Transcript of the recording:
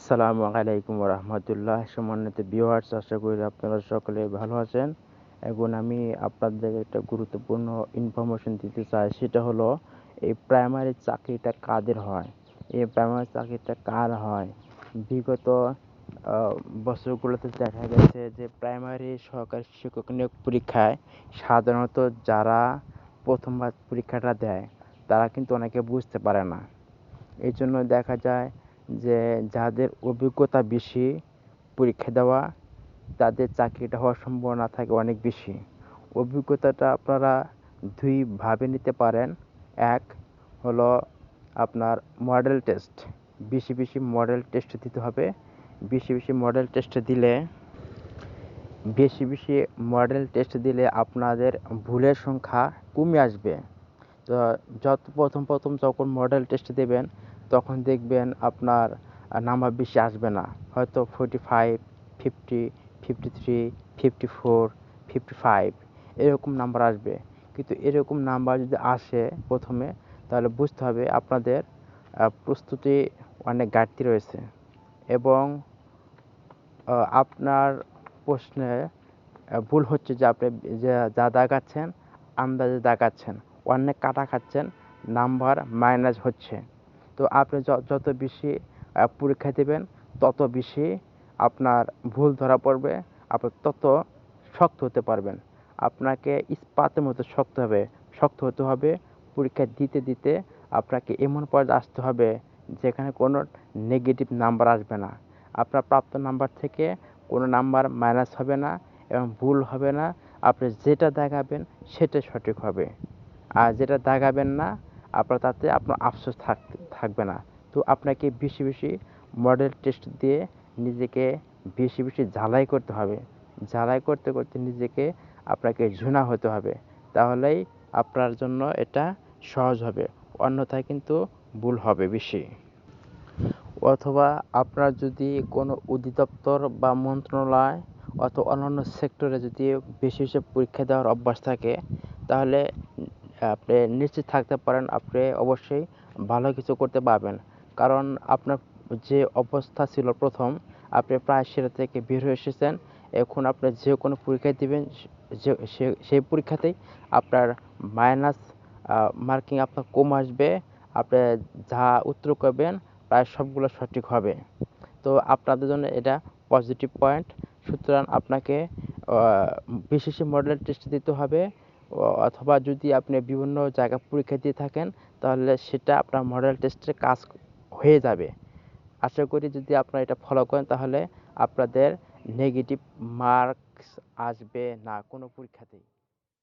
আসসালামু আলাইকুম রহমতুল্লাহ সম্মানিত ভিউয়ার্স আশা করি আপনারা সকলে ভালো আছেন। এখন আমি আপনাদের একটা গুরুত্বপূর্ণ ইনফরমেশন দিতে চাই, সেটা হলো, এই প্রাইমারি চাকরিটা কাদের হয়? এই প্রাইমারি চাকরিটা কার হয়? বিগত বছরগুলোতে দেখা গেছে যে প্রাইমারি সহকারী শিক্ষক নিয়োগ পরীক্ষায় সাধারণত যারা প্রথমবার পরীক্ষাটা দেয়, তারা কিন্তু অনেকে বুঝতে পারে না। এই জন্য দেখা যায় যে যাদের অভিজ্ঞতা বেশি পরীক্ষা দেওয়া, তাদের চাকরিটা হওয়ার সম্ভাবনা থাকে অনেক বেশি। অভিজ্ঞতাটা আপনারা দুইভাবে নিতে পারেন। এক হলো আপনার মডেল টেস্ট বেশি বেশি মডেল টেস্ট দিতে হবে। বেশি বেশি মডেল টেস্ট দিলে, বেশি বেশি মডেল টেস্ট দিলে আপনাদের ভুলের সংখ্যা কমে আসবে। তো যত প্রথম প্রথম যখন মডেল টেস্ট দেবেন তখন দেখবেন আপনার নাম্বার বেশি আসবে না। হয়তো forty five fifty fifty three fifty four fifty five এরকম নাম্বার আসবে। কিন্তু এরকম নাম্বার যদি আসে প্রথমে, তাহলে বুঝতে হবে আপনাদের প্রস্তুতি অনেক ঘাটতি রয়েছে। এবং আপনার প্রশ্নে ভুল হচ্ছে যে আপনি যে দাগাচ্ছেন আন্দাজে দাগাচ্ছেন অনেক কাটা খাচ্ছেন, নাম্বার মাইনাস হচ্ছে। তো আপনি যত বেশি পরীক্ষা দেবেন, তত বেশি আপনার ভুল ধরা পড়বে, আপনি তত শক্ত হতে পারবেন। আপনাকে ইস্পাতের মতো শক্ত হবে, শক্ত হতে হবে, পরীক্ষা দিতে দিতে আপনাকে এমন পর্যায়ে আসতে হবে যেখানে কোনো নেগেটিভ নাম্বার আসবে না। আপনার প্রাপ্ত নাম্বার থেকে কোনো নাম্বার মাইনাস হবে না এবং ভুল হবে না। আপনি যেটা দেখাবেন সেটা সঠিক হবে। আর যেটা দেখাবেন না আপনার তাতে আপনার আফসোস থাক, থাকবে না। তো আপনাকে বেশি বেশি মডেল টেস্ট দিয়ে নিজেকে বেশি বেশি ঝালাই করতে হবে। ঝালাই করতে করতে নিজেকে আপনাকে ঝুনা হতে হবে। তাহলেই আপনার জন্য এটা সহজ হবে। অন্যথায় কিন্তু ভুল হবে বেশি। অথবা আপনার যদি কোনো অধিদপ্তর বা মন্ত্রণালয় অথবা অন্যান্য সেক্টরে যদি বেশি বেশি পরীক্ষা দেওয়ার অভ্যাস থাকে, তাহলে আপনি নিশ্চিত থাকতে পারেন আপনি অবশ্যই ভালো কিছু করতে পারবেন। কারণ আপনার যে অবস্থা ছিল প্রথম আপনি প্রায় সেটা থেকে বের হয়ে এসেছেন। এখন আপনি যে কোনো পরীক্ষা দিবেন সেই পরীক্ষাতেই আপনার মাইনাস মার্কিং আপনার কম আসবে। আপনি যা উত্তর করবেন প্রায় সবগুলো সঠিক হবে। তো আপনাদের জন্য এটা পজিটিভ পয়েন্ট সুতরাং আপনাকে আহ, বেশি বেশি মডেল টেস্ট দিতে হবে। অথবা যদি আপনি বিভিন্ন জায়গায় পরীক্ষা দিয়ে থাকেন, তাহলে সেটা আপনার মডেল টেস্টের কাজ হয়ে যাবে। আশা করি যদি আপনারা এটা ফলো করেন, তাহলে আপনাদের নেগেটিভ মার্কস আসবে না কোনো পরীক্ষাতেই।